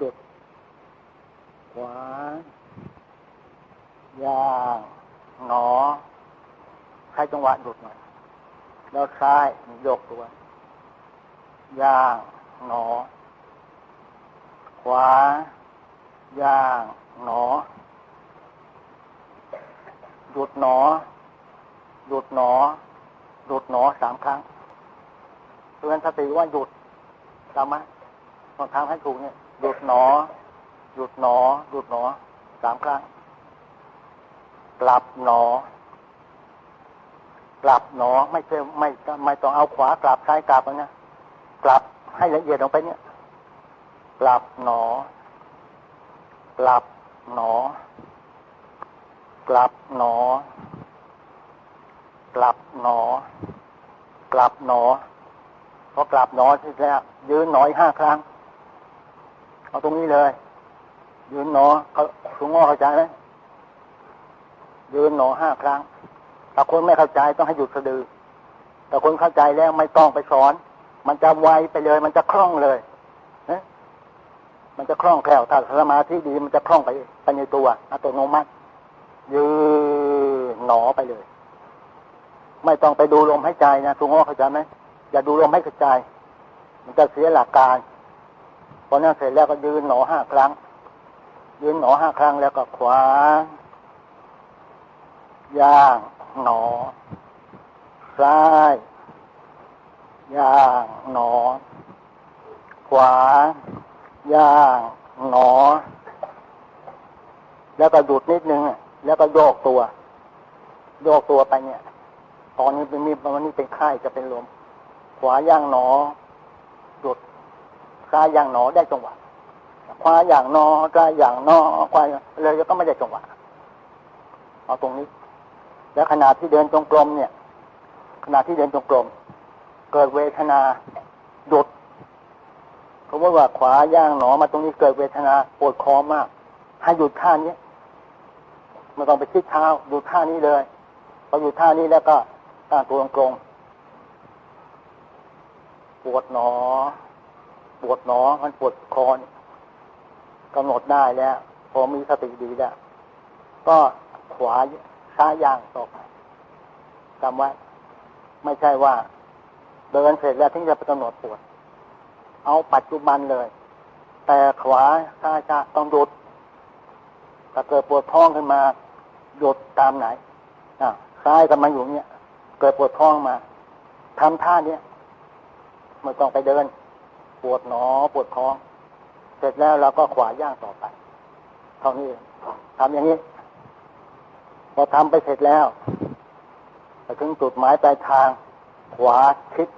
ดุด ขวา ยางหนอใช้จังหวะดุดหน่อย แล้วซ้ายยกตัว ยางหนอ ขวา ยางหนอ หยุดหนอ หยุดหนอ หยุดหนอสามครั้งเตือนสติว่าหยุดจำไหมต้องทำให้ถูกเนี่ย หยุดหนอ หยุดหนอ หยุดหนอสามครั้งกลับหนอกลับหนอไม่ใช่ไม่ไม่ต้องเอาขวากลับซ้ายกลับนะกลับให้ละเอียดลงไปเนี่ยกลับหนอกลับหนอกลับหนอกลับหนอกลับหนอพอกลับหนอเสร็จแล้วยืนหนอยห้าครั้ง เอาตรงนี้เลย ยืนหนอเขาถุงงอเข้าใจไหมยืนหนอห้าครั้งถ้าคนไม่เข้าใจต้องให้หยุดสะดือแต่คนเข้าใจแล้วไม่ต้องไปสอน มันจะไวไปเลย มันจะคล่องเลยนะมันจะคล่องแคล่วถ้าสมาธิดีมันจะคล่องไปไปในตัวอัตโนมัติยืนหนอไปเลย ไม่ต้องไปดูลมหายใจนะถุงงอเข้าใจไหมอย่าดูลมห้กระจมันจะเสียหลักการ อนั้นเสร็จแล้วก็ยืนหนอห้าครั้ง ยืนหนอห้าครั้งแล้วก็ขวาย่างหนอ ซ้ายย่างหนอ ขวาย่างหนอ แล้วก็ดูดนิดนึงแล้วก็โยกตัว โยกตัวไปเนี่ย ตอนนี้เป็นมีวันนี้เป็นไข้จะเป็นลม ขวาย่างหนอหยุด ซ้ายย่างหนอได้จังหวะขวาย่างนอซ้ายย่างนอขวาเลยก็ไม่ได้จังหวะเอาตรงนี้ แล้วขณะที่เดินจงกรมเนี่ย ขณะที่เดินจงกรมเกิดเวทนาหยุดเขาบอกว่าขวาย่างหนอมาตรงนี้เกิดเวทนาปวดคอมากให้หยุดท่านี้ไม่ต้องไปคิดเท้าหยุดท่านี้เลยพอหยุดท่านี้แล้วก็ตั้งตัวตรงปวดหนอ ปวดหนอ มันปวดคอกำหนดได้แล้ว พอมีสติดีแล้ว ก็ขวาซ้ายย่างต่อไปจำไว้ ไม่ใช่ว่า เดินเสร็จแล้วถึงจะไปกำหนดปวด เอาปัจจุบันเลย แต่ขวาซ้ายจะต้องหยุดถ้าเกิดปวดท้องขึ้นมาหยุดตามไหนอะซ้ายก็มาอยู่เนี่ย เกิดปวดท้องมาทำท่าเนี้ยไม่ต้องไปเดิน ปวดหนอปวดท้อง เสร็จแล้วเราก็ขวาย่างต่อไป เท่านี้ทำอย่างนี้ พอทำไปเสร็จแล้วไปถึงจุดหมายปลายทาง ขวาชิด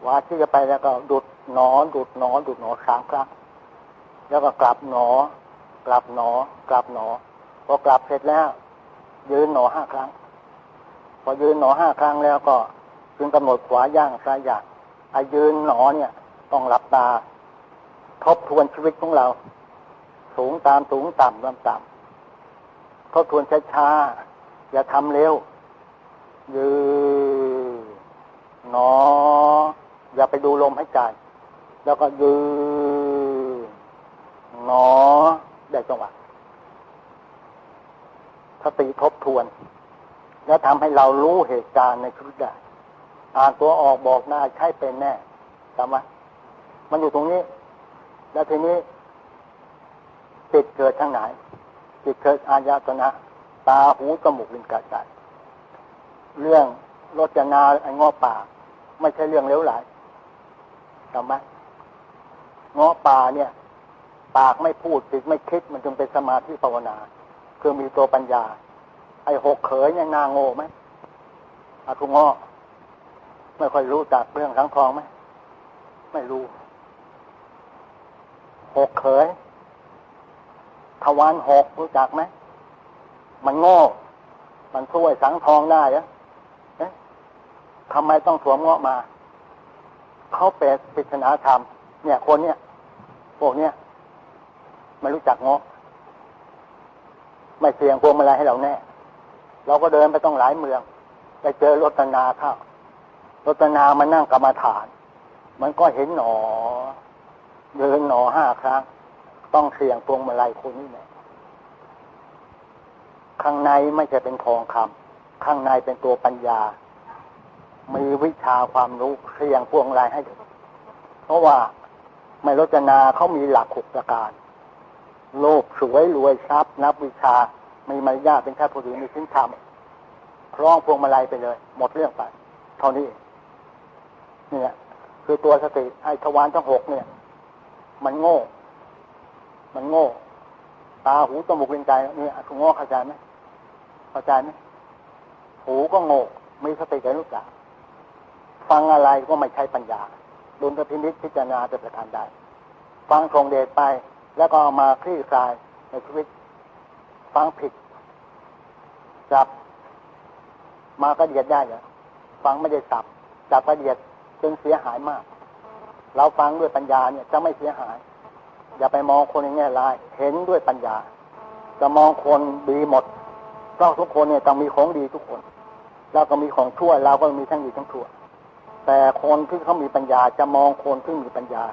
ขวาชิดจะไปแล้วก็ดุดหนอดุดหนอดุดหนอสามครั้งแล้วก็กลับหนอ กลับหนอ กลับหนอ พอกลับเสร็จแล้ว ยืนหนอห้าครั้ง พอยืนหนอห้าครั้งแล้วก็ จึงกำหนดขวาย่างซ้ายย่าง อายืนหนอเนี่ย ต้องหลับตา ทบทวนชีวิตของเรา สูงตามสูงต่ำต่ำต่ำทบทวนช้าๆอย่าทำเร็ว ยืนหนอ อย่าไปดูลมให้ใจแล้วก็ยืนหนอได้จังหวะสติทบทวน แล้วทำให้เรารู้เหตุการณ์ในชีวิตได้ อ่านตัวออกบอกได้ใช่เป็นแน่จำไหมมันอยู่ตรงนี้ แล้วทีนี้จิตเกิดทางไหนจิตเกิดอายตนะ ตาหูจมูกลิ้นกายใจเรื่องรจนาไอ้งอป่า ไม่ใช่เรื่องเลี้ยวไหลจำไหมงอป่าเนี่ย ปากไม่พูดจิตไม่คิดมันจึงเป็นสมาธิภาวนา คือมีตัวปัญญา ไอ้หกเขยยังนางโง่ไหมอาทุงอ ไม่ค่อยรู้จักเรื่องสังทองไหมไม่รู้หกเขยทวารหกรู้จักไหมมันโง่ มันช่วยสังทองได้เหรอเอ๊ะทำไมต้องสวมเงาะมา เขาเป็นปริศนาธรรม เนี่ย คนเนี่ยพวกเนี้ยไม่รู้จักเงาะไม่เสี่ยงพวงมาลัยให้เราแน่ เราก็เดินไปต้องหลายเมือง ไปเจอรถนาเข้า รถนามานั่งกรรมาฐาน มันก็เห็นหนอ เดินหนอห้าครั้ง ต้องเสี่ยงพวงมาลัยคนนี้แหละข้างในไม่ใช่เป็นทองคำข้างในเป็นตัวปัญญา มีวิชาความรู้เสี่ยงพวงมาลัยให้เพราะว่าไม่รจนาเขามีหลักหกประการ โลภสวยรวยทรัพย์นับวิชามีมารยาเป็นแค่ผู้ดีมีสิ้นธรรมคล้องพวงมาลัยไปเลย หมดเรื่องไปเท่านี้ เนี่ย คือตัวสติไอ้ทวารทั้งหกเนี่ย มันโง่ มันโง่ ตาหูจมูกลิ้นใจนี่ยคุณโง่เข้าใจไหมเข้าใจไหมหูก็โง่มีสติกันรู้จักฟังอะไรก็ไม่ใช่ปัญญาดุลพินิจพิจารณาจะประการใดฟังทรงเดชไป แล้วก็มาคลี่คลายในชีวิต ฟังผิดจับมากระเดียดได้เหรอฟังไม่ได้สับจับกระเดียด จนเสียหายมาก เราฟังด้วยปัญญาเนี่ยจะไม่เสียหาย อย่าไปมองคนในแง่ร้าย เห็นด้วยปัญญา จะมองคนดีหมดเพราะทุกคนเนี่ยต้องมีของดีทุกคนแล้วก็มีของชั่วเราก็มีทั้งดีทั้งชั่ว แต่คนที่เขามีปัญญาจะมองคนที่มีปัญญา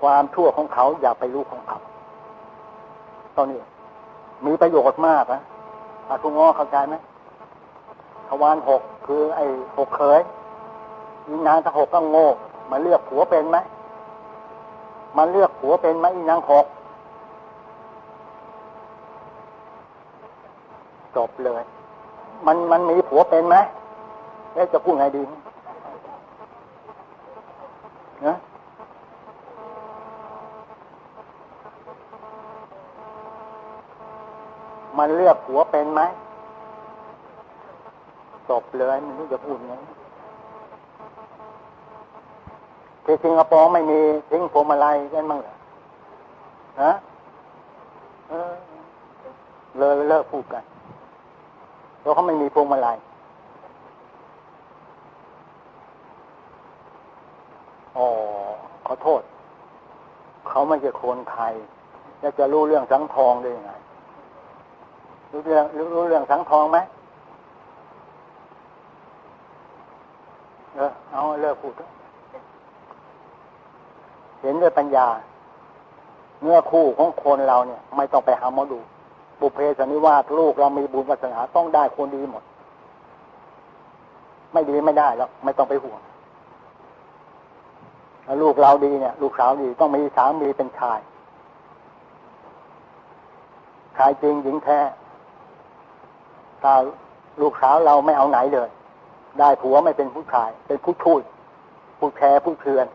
ความชั่วของเขาอย่าไปรู้ของเขาตอนนี้มีประโยชน์มากนะอาทุงอเข้าใจไหมทวารหกคือไอ้หกเคย นางทั้งหกก็โง่มาเลือกผัวเป็นไหมมาเลือกผัวเป็นไหมอีนางหกจบเลย มันมันมีผัวเป็นไหมแล้วจะพูดไงดีนะมันเลือกผัวเป็นไหมจบเลยมันไม่จะพูดไง ที่สิงคโปร์ไม่มีทิ้งพวงมาลัยกันมั้งเหรอฮะเออเลยเลิกพูดกันเพราะเขาไม่มีพวงมาลัยอ๋อขอโทษ เขาไม่ใช่คนไทยแล้วจะรู้เรื่องสังทองได้ยังไงรู้เรื่องรู้เรื่องสังทองไหมเออเอาเลิกพูดเเห็นด้วยปัญญา เนื้อคู่ของคนเราเนี่ย ไม่ต้องไปหาหมอดู บุเพสนิวาสลูกเรามีบุญวาสนาต้องได้คนดีหมด ไม่ดีไม่ได้แล้วไม่ต้องไปห่วงลูกเราดีเนี่ย ลูกสาวดีต้องมีสามีเป็นชายชายจริงหญิงแท้ถ้าลูกสาวเราไม่เอาไหนเลย ได้ผัวไม่เป็นผู้ชาย เป็นผู้ช่วยผู้แชร์ผู้เทือน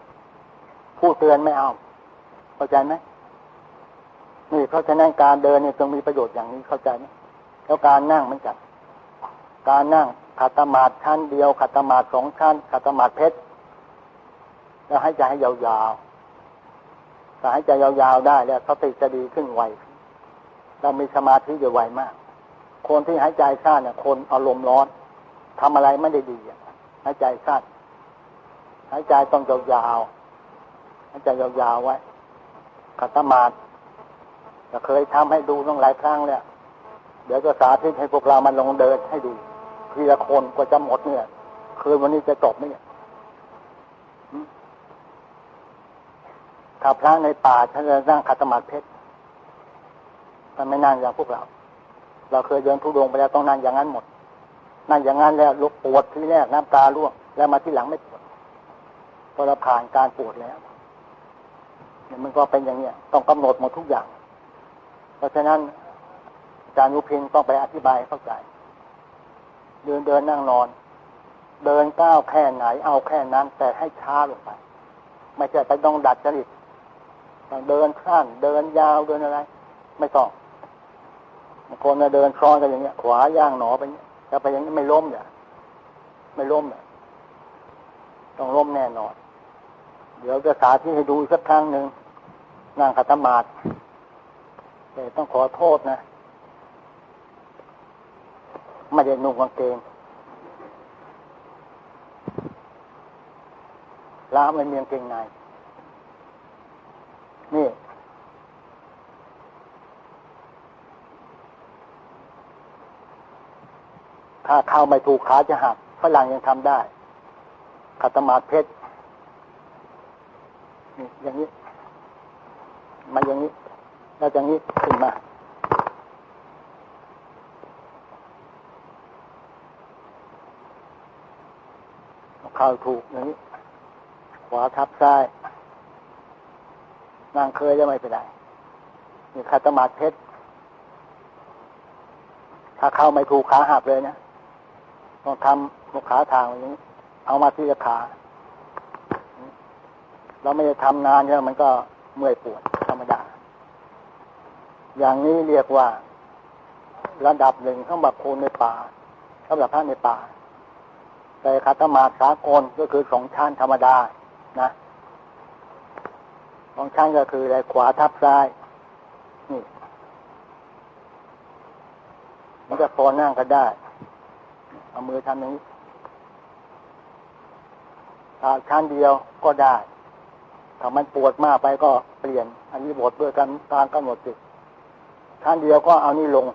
ผู้เตือนไม่เอา เข้าใจไหมนี่เพราะฉะนั้นการเดินเนี่ยต้องมีประโยชน์อย่างนี้เข้าใจไหมแล้วการนั่งมันจัดการนั่งขัตมาดชั้นเดียวขัตมาดสองชั้นขัตมาดเพชรแล้วให้ใจให้ยาวๆถ้าให้ใจยาวๆได้แล้วสติจะดีขึ้นไวเรามีสมาธิจะไวมาก คนที่หายใจสั้นเนี่ย คนอารมณ์ร้อนทำอะไรไม่ได้ดีหายใจสั้นหายใจต้องยาวๆ หายใจยาวๆไว้ขัตมาดจะเคยทำให้ดูตั้งหลายครั้งแล้วเดี๋ยวจะสาธิตให้พวกเรามันลงเดินให้ดูทีละคนกว่าจะหมดเนี่ย คืนวันนี้จะจบไหมเนี่ยถ้าพระในป่าท่านจะนั่งขัตมาดเพชรแต่ไม่นั่งอย่างพวกเรา เราเคยเดินทุดงไปแล้วต้องนั่งอย่างนั้นหมด นั่งอย่างนั้นแล้วลุกปวดที่แรกน้ำตาร่วงแล้วมาที่หลังไม่ปวดพอเราผ่านการปวดแล้ว เนี่ยมันก็เป็นอย่างเนี้ยต้องกำหนดหมดทุกอย่าง เพราะฉะนั้นอาจารย์ยุพินต้องไปอธิบายเข้าใจ เดินเดินนั่งนอน เดินก้าวแค่ไหน เอาแค่นั้น แต่ให้ช้าลงไป ไม่ใช่ไปต้องดัดจริตเดินขั้นเดินยาวเดินอะไร ไม่ต้องบางคนเดินคลอนกันอย่างเงี้ย ขวาย่างหนอไปเงี้ยแต่ไปอย่างนี้ไม่ล้มเนี่ยไม่ล้มเนี่ยต้องล้มแน่นอน เดี๋ยวจะสาธิตให้ดูสักครั้งหนึ่งนั่งขัตมาดแต่ต้องขอโทษนะ ไม่ได้นุ่งกางเกงล้าไม่มีกางเกงในนี่ ถ้าเข้าไม่ถูกขาจะหักฝรั่งยังทำได้ขัตมาดเพชร อย่างนี้ มาอย่างนี้แล้วอย่างนี้ขึ้นมาเข้าถูกอย่างนี้ ขวาทับซ้ายนางเคยจะไม่เป็นไรนี่คาตมาเพชรถ้าเข้าไม่ถูกขาหักเลยนะต้องทำมุขาทางอย่างนี้ เอามาที่ขา เราไม่ได้ทำนานเนี่ยมันก็เมื่อยปวดธรรมดา อย่างนี้เรียกว่า ระดับหนึ่งข้างบักคนในป่าสำหรับพระในป่า แต่คาตมาสากลก็คือสองชั้นธรรมดา นะสองชั้นก็คืออะไรขวาทับซ้ายนี่มันจะพอนั่งก็ได้ เอามือทำอย่างนี้ชั้นเดียวก็ได้ ถ้ามันปวดมากไปก็เปลี่ยน อันนี้บทด้วยกันการกำหนดจิตชั้นเดียวก็เอานี่ลง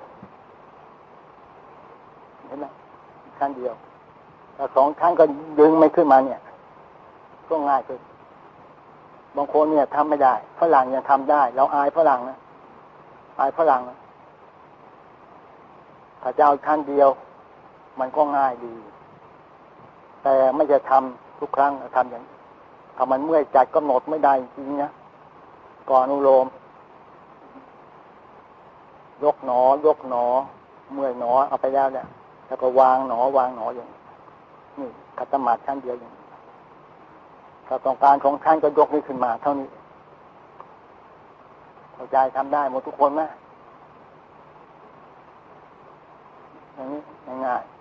เห็นไหมชั้นเดียวถ้าสองชั้นก็ดึงไม่ขึ้นมาเนี่ย ก็ง่ายขึ้นบางคนเนี่ยทำไม่ได้ฝรั่งยังทำได้ เราอายฝรั่งนะอายฝรั่งนะถ้าจะเอาชั้นเดียว มันก็ง่ายดี แต่ไม่จะทำทุกครั้งทำอย่าง ถ้ามันเมื่อยจัดกำหนดไม่ได้จริงนะก่อนอุโลม ยกหนอ ยกหนอ เมื่อยหนอเอาไปแล้วเนี่ยแล้วก็วางหนอ วางหนออย่างนี่คัตมาดชั้นเดียวอย่างถ้าต้องการของท่านก็ยกนี้ขึ้นมา เท่านี้เข้าใจทำได้หมดทุกคนไหมอย่างนี้ง่ายๆ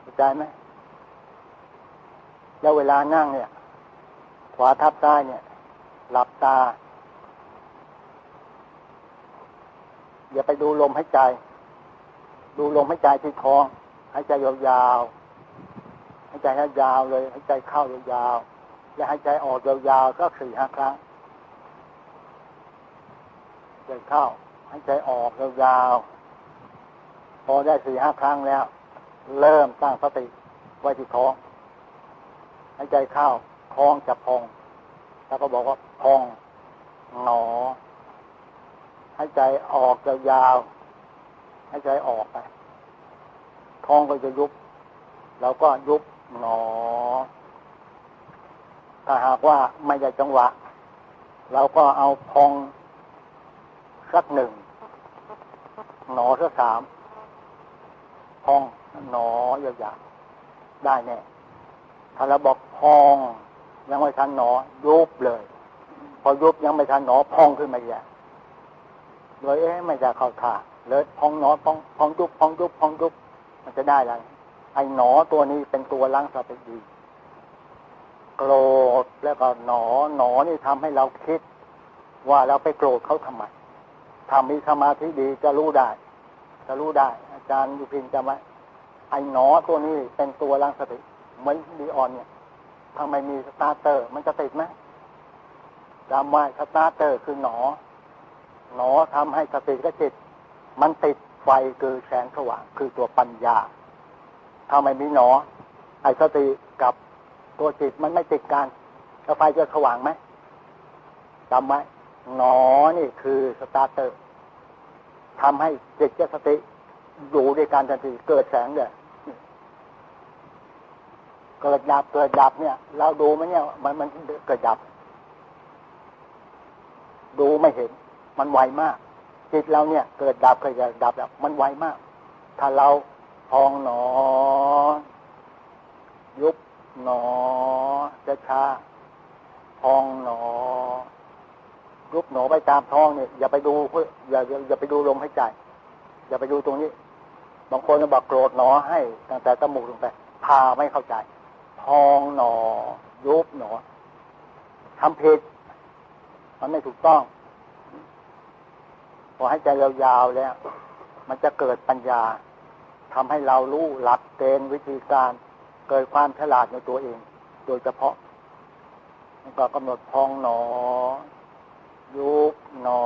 เข้าใจไหม แล้วเวลานั่งเนี่ย ขวาทับซ้ายเนี่ย หลับตา อย่าไปดูลมหายใจ ดูลมหายใจที่ท้องหายใจยาวๆหายใจให้ยาวเลยหายใจเข้ายาวๆและหายใจออกยาวๆก็สี่ห้าครั้งหายใจเข้าหายใจออกยาวๆพอได้สี่ห้าครั้งแล้ว เริ่มตั้งสติไว้ที่ท้อง หายใจเข้าท้องจะพอง แล้วก็บอกว่าพองหนอหายใจออกยาวๆหายใจออกไปท้องก็จะยุบแล้วก็ยุบหนอ ถ้าหากว่าไม่ได้จังหวะ เราก็เอาพองสักหนึ่งหนอสักสามพองหนอ ยาวๆได้แน่ ถ้าเราบอกพอง ยังไม่ทันหนอยุบเลย พอยุบยังไม่ทันหนอพองขึ้นมาอย่างเลยเอ๊ะไม่จะเข้าท่าเลยพองหนอพองพองยุบพองยุบพองยุบมันจะได้อะไรไอ้หนอตัวนี้เป็นตัวล้างสติดีโกรธแล้วก็หนอหนอนี่ทำให้เราคิด ว่าเราไปโกรธเขาทำไมทำมีสมาธิดีจะรู้ได้ จะรู้ได้ อาจารย์ยุพินจะไหมไอ้หนอตัวนี้เป็นตัวล้างสติ เหมือนดีออนเนี่ยถ้าไมมีสตาร์เตอร์ มันจะติดไหมจำไว้สตาร์เตอร์คือหนอ หนอทำให้สติกับจิต มันติดไฟคือแสงสว่างคือตัวปัญญาถ้าไม่มีหนอ ไอ้สติกับตัวจิตมันไม่ติดกันแล้วไฟจะสว่างไหมจำไว้หนอนี่คือสตาร์เตอร์ทำให้จิตกับสติอยู่ด้วยการทันทีเกิดแสงเลย เกิดดับเกิดดับเนี่ย เราดูไหมเนี่ย มันมันเกิดดับ ดูไม่เห็น มันไวมากจิตเราเนี่ย เกิดดับเกิดดับแบบมันไวมาก ถ้าเราพองหนอ ยุบหนอจะช้าพองหนอ ยุบหนอไปตามท้องเนี่ย อย่าไปดูเพื่ออย่าอย่าไปดูลมหายใจ อย่าไปดูตรงนี้ บางคนก็บอกโกรธหนอให้ตั้งแต่ตมูกลงไปพาไม่เข้าใจ พองหนอยุบหนอทำผิดมันไม่ถูกต้อง พอให้ใจยาวๆแล้ว มันจะเกิดปัญญาทำให้เรารู้หลักเกณฑ์วิธีการเกิดความฉลาดในตัวเอง โดยเฉพาะมันก็กำหนดพองหนอ ยุบหนอ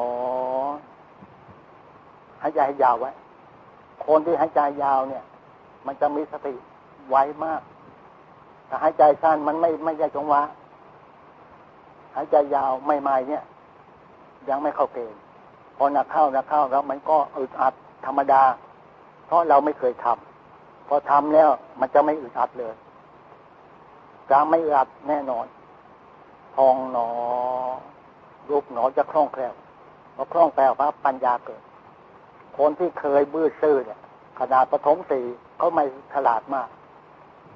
ให้ใจให้ยาวไว้ คนที่ให้ใจยาวเนี่ย มันจะมีสติไวมาก ถ้าหายใจสั้นมันไม่ไม่ใช่จังหวะหายใจยาวไม่ไม่เนี่ย ยังไม่เข้าเกณฑ์พอหนักเข้าหนักเข้าแล้วมันก็อึดอัดธรรมดา เพราะเราไม่เคยทำพอทำแล้วมันจะไม่อึดอัดเลยจะไม่อึดอัดแน่นอนพองหนอรูปหนอจะคล่องแคล่วพอคล่องแคล่วปั๊บปัญญาเกิด คนที่เคยบื้อซื่อเนี่ยขนาดปฐมสี่เขาไม่ฉลาดมาก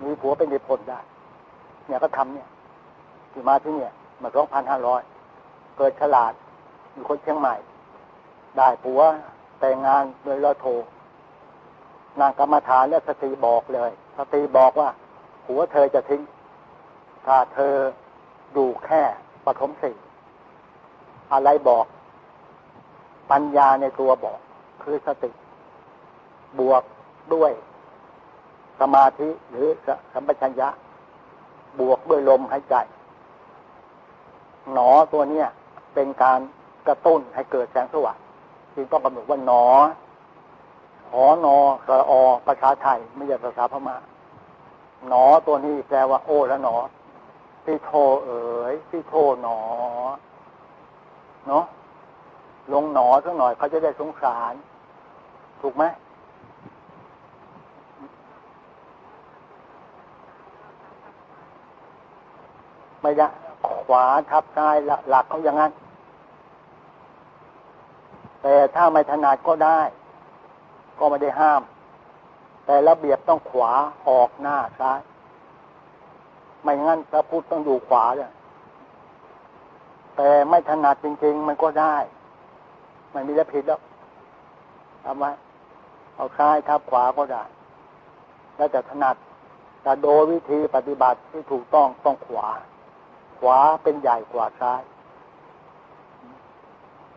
มีผัวเป็นในพลได้ เนี่ยก็ทำเนี่ยที่มาที่เนี่ยมาสองพันห้าร้อยเกิดฉลาดอยู่คนเชียงใหม่ ได้ผัวแต่งงานโดยลอโทนางกรรมฐานและสติบอกเลยสติบอกว่าผัวเธอจะทิ้ง ถ้าเธอดูแค่ปฐมสี่อะไรบอก ปัญญาในตัวบอก คือสติ บวกด้วย สมาธิหรือสัมปชัญญะ บวกด้วยลมหายใจ หนอตัวเนี้ยเป็นการกระตุ้นให้เกิดแสงสว่างจึงต้องกำหนดว่าหนอหอนอสระอภาษาไทยไม่ใช่ภาษาพม่าหนอตัวนี้แปลว่าโอ้และหนอที่โทเอ๋ยที่โทหนอ เนาะลงหนอสักหน่อยเขาจะได้สงสาร ถูกไหม ไม่ได้ขวาทับซ้ายหลักเขาอย่างนั้น แต่ถ้าไม่ถนัดก็ได้ ก็ไม่ได้ห้าม แต่ระเบียบต้องขวาออกหน้าซ้าย ไม่งั้นพระพุทธต้องอยู่ขวาเนี่ยแต่ไม่ถนัดจริง ๆ มันก็ได้ มันมีแล้วผิดแล้วทำไว้เอาซ้ายทับขวาก็ได้ แล้วแต่ถนัดแต่โดยวิธีปฏิบัติที่ถูกต้องต้องขวา ขวาเป็นใหญ่กว่าซ้าย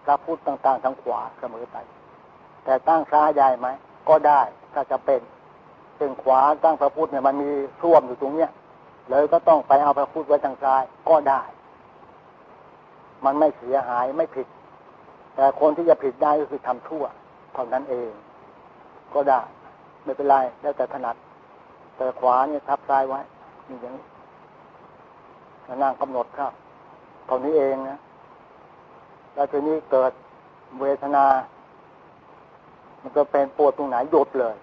พระพุทธต่างๆทางขวาเสมอไป แต่ตั้งซ้ายใหญ่ไหม ก็ได้ถ้าจะเป็นซึ่งขวาตั้งพระพุทธเนี่ยมันมีท่วมอยู่ตรงเนี้ยเลยก็ต้องไปเอาพระพุทธไว้ทางซ้ายก็ได้ มันไม่เสียหายไม่ผิด แต่คนที่จะผิดได้ก็คือทำทั่วเท่านั้นเอง ก็ได้ ไม่เป็นไรแล้วแต่ถนัดแต่ขวาเนี่ยทับซ้ายไว้นี่อย่างนี้ นั่งกำหนดครับเท่านี้เองนะแล้วทีนี้เกิดเวทนา มันก็เป็นปวดตรงไหนหยุดเลย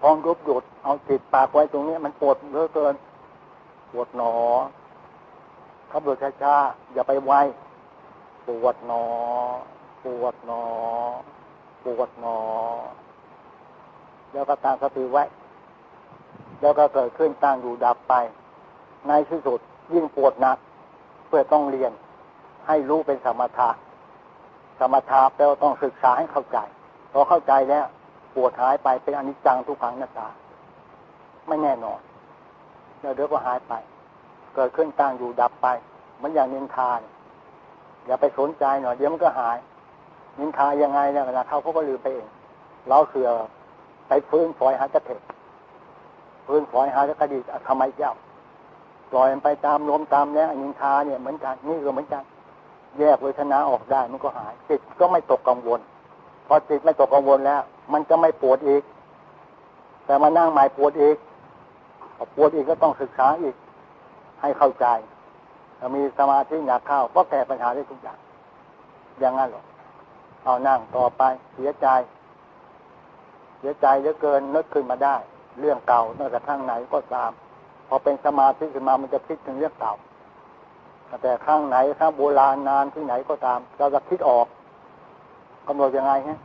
พองยุบหยุดเอาจิตปากไว้ตรงนี้ มันปวดเยอะเกิน ปวดหนอขับรถช้าๆอย่าไปไวปวดหนอ ปวดหนอ ปวดหนอ แล้วก็ตามสติไว้ แล้วก็เกิดขึ้นตั้งอยู่ดับไป ในที่สุด ยิ่งปวดหนัก เพื่อต้องเรียน ให้รู้เป็นสมถะสมถะแปลว่าต้องศึกษาให้เข้าใจพอเข้าใจแล้วปวดหายไปเป็นอนิจจังทุกขังนัตตา ไม่แน่นอนแล้วเดี๋ยวก็หายไป เกิดขึ้นตั้งอยู่ดับไป มันอย่างนินทานอย่าไปสนใจหน่อยเดี๋ยวมันก็หาย นินทายังไงเนี่ยนะเขาเขาก็ลืมไปเองเราเสือไปฟื้นฝอยหากระเถกฟื้นฝอยหากระดิทำไมเจ้า ล่อยมันไปตามลมตามแล้วนินทาเนี่ยเหมือนกันนี่ก็เหมือนกัน แยกเวทนาออกได้มันก็หายจิตก็ไม่ตกกังวล พอจิตไม่ตกกังวลแล้ว มันจะไม่ปวดอีก แต่มานั่งหม่ปวดอีกพอปวดอีกก็ต้องศึกษาอีก ให้เข้าใจถ้ามีสมาธิหนักเข้าก็แก้ปัญหาได้ทุกอย่าง อย่างนั้นหรอกเอานั่งต่อไปเสียใจ เสียใจเหลือเกินนึกขึ้นมาได้ เรื่องเก่าตั้งแต่ข้างไหนก็ตาม อเป็นสมาธิขึ้นมามันจะคิดถึงเรื่องเก่าแต่ข้างไหนข้างโบราณนานที่ไหนก็ตาม เราจะคิดออกกำหนดยังไงฮะ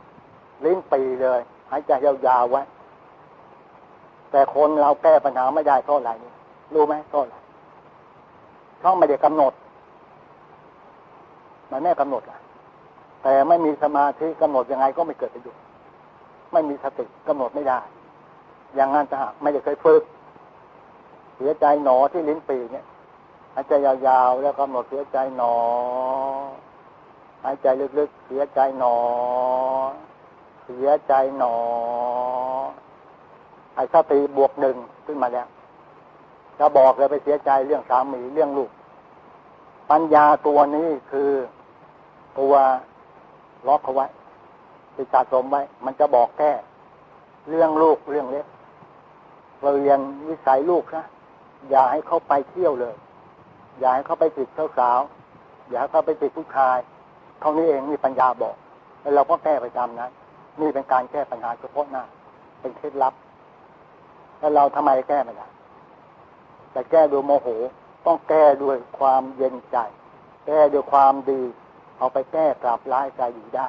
ลิ้นปีเลยหายใจยาวๆไว้แต่คนเราแก้ปัญหาไม่ได้เท่าไหร่รู้ไหมเท่าไหร่เพราะไม่ได้กำหนด มันไม่กำหนดอะแต่ไม่มีสมาธิกำหนดยังไงก็ไม่เกิดประโยชน์ไม่มีสติกำหนดไม่ได้ อย่างนั้นจะไม่ได้เคยฝึก สียใจหนอที่ลิ้นปีเนี่ยหายใจยาวๆแล้วกำหนดเสียใจหนอหายใจลึกๆ เสียใจหนอ เสียใจหนอไอ้สติบวกหนึ่งขึ้นมาแล้วจะบอกเลยไปเสียใจเรื่องสามีเรื่องลูก ปัญญาตัวนี้คือตัวล็อกเขาไว้ติดสะสมไว้ มันจะบอกแก้เรื่องลูกเรื่องเล็กเราเรียนวิสัยลูกนะ อย่าให้เขาไปเที่ยวเลย อย่าให้เขาไปติดสาสาว อย่าให้เขาไปติดผู้ชายเท่านี้เองมีปัญญาบอก แล้วเราก็แก้ไปตามนั้นนี่เป็นการแก้ปัญหาเฉพาะหน้า เป็นเคล็ดลับ แล้วเราทำไมแก้ไม่ได้แต่แก้ด้วยโมโห ต้องแก้ด้วยความเย็นใจ แก้ด้วยความดี เอาไปแก้กลับร้ายใจดีได้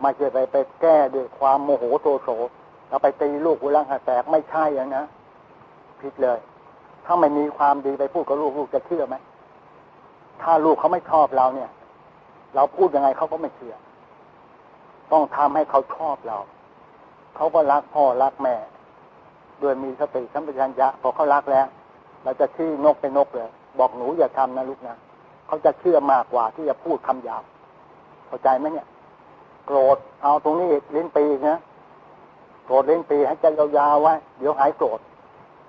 ไม่ใช่ไปไปแก้ด้วยความโมโหโทโสเราไปตีลูกหัวลังหัแตกไม่ใช่อย่างนะผิดเลย ถ้าไม่มีความดีไปพูดกับลูกลูกจะเชื่อไหมถ้าลูกเขาไม่ชอบเราเนี่ย เราพูดยังไงเขาก็ไม่เชื่อ ต้องทำให้เขาชอบเรา เขาก็รักพ่อรักแม่ด้วยมีสติสัมปชัญญะพอเขารักแล้ว เราจะชื่อนกเป็นนกเลย บอกหนูอย่าทำนะลูกนะเขาจะเชื่อมากกว่าที่จะพูดคำหยาบเข้าใจไหมเนี่ย โกรธเอาตรงนี้ลิ้นปีนะโกรธลิ้นปีให้ใจยาวๆไว้เดี๋ยวหายโกรธ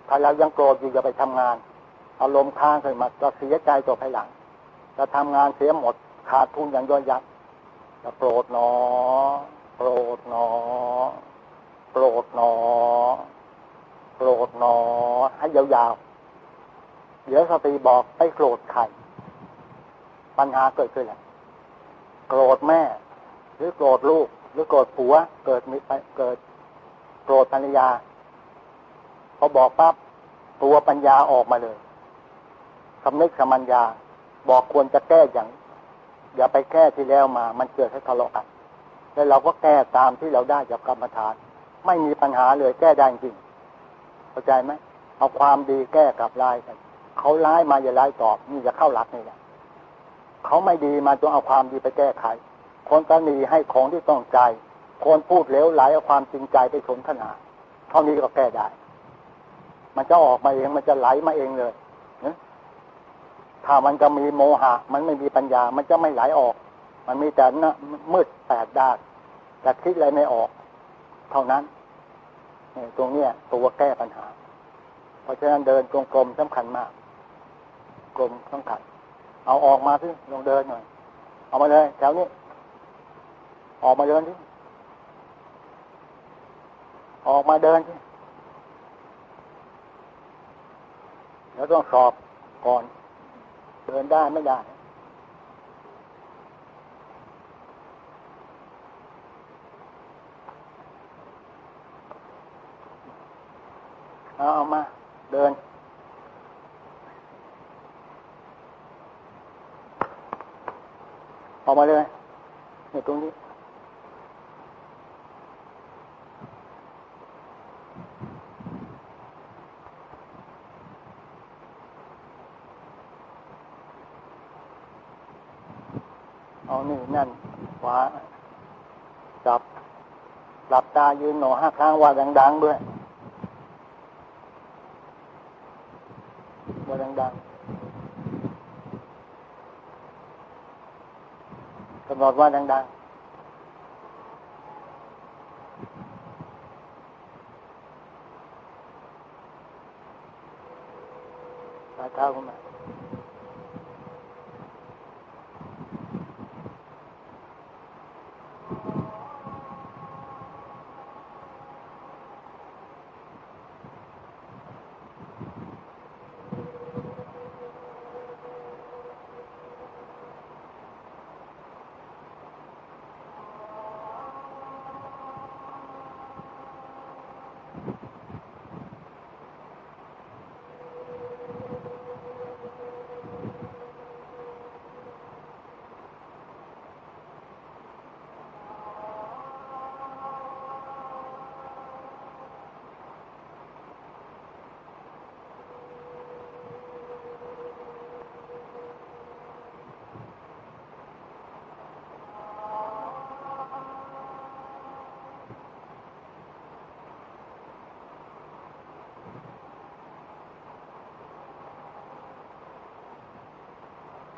ถ้าเรายังโกรธอยู่อย่าไปทำงาน อารมณ์ค้างขึ้นมาจะเสียใจต่อภายหลัง จะทำงานเสียหมดขาดทุนอย่างย่อยยับจะโปรดหนอโปรดหนอโปรดหนอโกรธหนอให้ยาวๆ เดี๋ยวสติบอกไปโกรธใครปัญหาเกิดขึ้นแหละโกรธแม่ หรือโกรธลูก หรือโกรธผัว เกิดมิเกิดโกรธภรรยา พอบอกปั๊บตัวปัญญาออกมาเลยสำนึกสมัญญา บอกควรจะแก้อย่าง อย่าไปแก้ที่แล้วมา มันเกิดให้ทะเลาะกันแล้วเราก็แก้ตามที่เราได้จากกรรมฐาน ไม่มีปัญหาเลยแก้ได้จริงเข้าใจไหมเอาความดีแก้กับลายกันเขาร้ายมาอย่าร้ายตอบนี่จะเข้าหลักนี่แหละเขาไม่ดีมาจงเอาความดีไปแก้ไข คนตนีให้ของที่ต้องใจ คนพูดเลวไหลเอาความจริงใจไปสนทนา เท่านี้ก็แก้ได้ มันจะออกมาเอง มันจะไหลมาเองเลยถ้ามันจะมีโมหะ มันไม่มีปัญญา มันจะไม่ไหลออก มันมีแต่นะมืดแปดด้านแต่คิดอะไรไม่ออก เท่านั้นตรงเนี้ยตัวแก้ปัญหา เพราะฉะนั้นเดินตรงกลมสำคัญมาก กลมสำคัญ เอาออกมาสิลองเดินหน่อย เอามาเลยแถวนี้ ออกมาเดินสิออกมาเดินสิ แล้วต้องสอบก่อนเดินได้ไม่ได้เอาเอามา เดิน ออกมาเลยเนี่ยตรงนี้เอานี่นั่นขวาจับ หลับ ตายืนหนอห้าครั้งว่าดัง ๆ ด้วยว่าดังๆกำหนดว่าดัง ๆ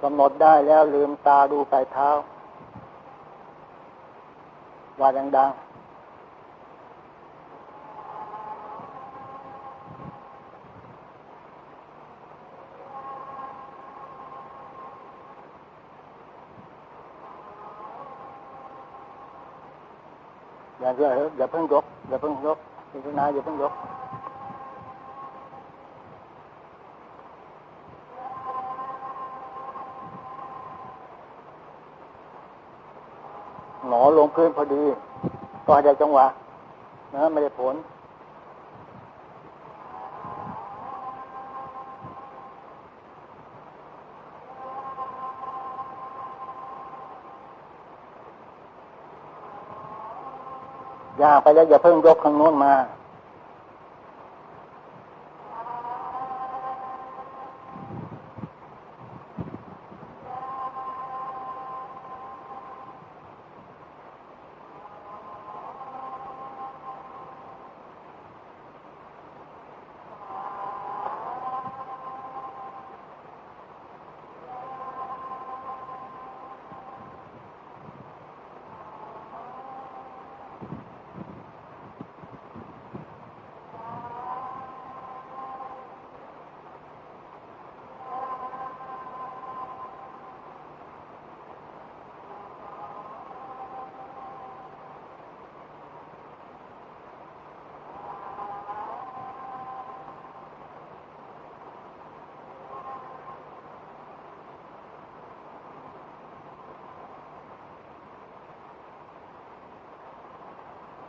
กำหนดได้แล้วลืมตาดูปลายเท้า ว่าดังๆอย่าอย่าอย่าเพิ่งยกอย่าเพิ่งยกพิจารณาอย่าเพิ่งยก หมอลงพื้นพอดีก็ให้ได้จังหวะนะไม่ได้ผลย่าไปแล้วอย่าเพิ่งยกข้างโน้นมา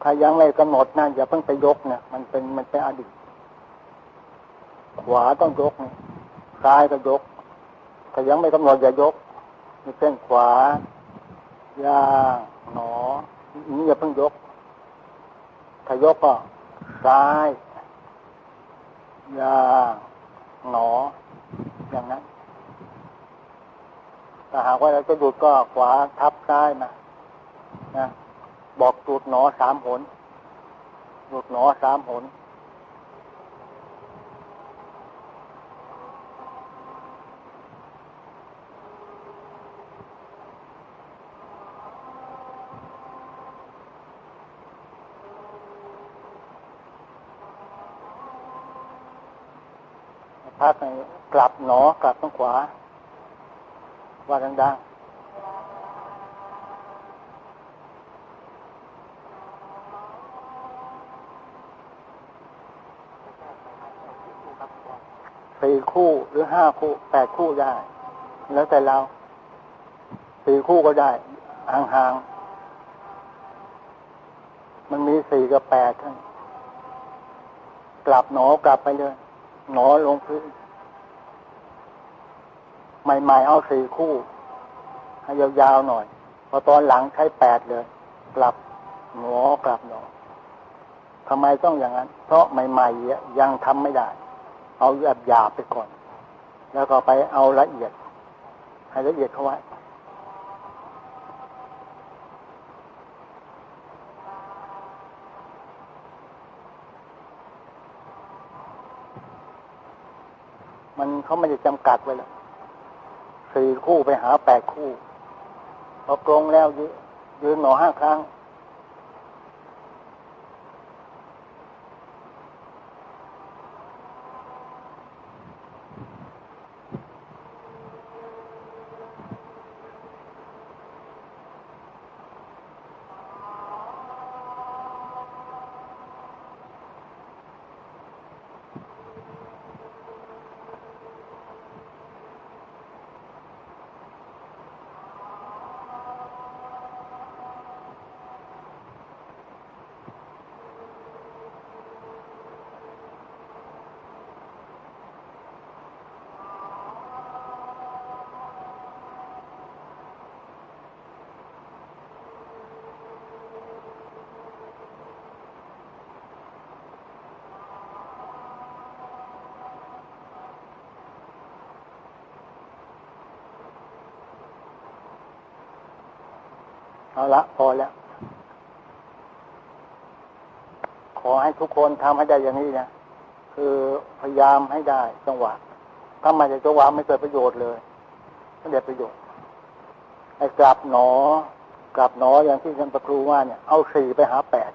ถ้ายังไม่กำหนดนะอย่าเพิ่งไปยกนะมันเป็นมันเป็นอดีต ขวาต้องยกนะซ้ายก็ยก ถ้ายังไม่กำหนดอย่ายกมีเส้นขวาย่างหนอนี่อย่าเพิ่งยก ถ้ายกก็ซ้ายย่างหนอ อย่างนั้นถ้าหากว่าเราจะหยุดก็ขวาทับซ้ายมานะ บอกจุดหนอสามหนจุดหนอสามหนพักกลับหนอกลับทางขวา ว่าดังๆ สี่คู่หรือห้าคู่แปดคู่ได้ แล้วแต่เราสี่คู่ก็ได้ห่างๆมันมีสี่กับแปดท่านกลับหนอกลับไปเลยหนอลงพื้นใหม่ๆเอาสี่คู่ ให้ยาวๆหน่อย พอตอนหลังใช้แปดเลย กลับหนอกลับหนอทำไมต้องอย่างนั้น เพราะใหม่ๆยังทำไม่ได้ เอาหยาบหยาบไปก่อน แล้วก็ไปเอาละเอียด ให้ละเอียดเข้าไว้มันเขาไม่ได้จำกัดไว้แล้วสี่คู่ไปหาแปดคู่พอตรงแล้วยืนหนอห้าครั้ง เอาละพอแล้ว ขอให้ทุกคนทำให้ได้อย่างนี้นะคือพยายามให้ได้จังหวะถ้าไม่ได้จังหวะไม่เกิดประโยชน์เลยไม่ได้ประโยชน์ไอ้กลับหนอกลับหนออย่างที่ท่านประครูว่าเนี่ย เอาสี่ไปหาแปด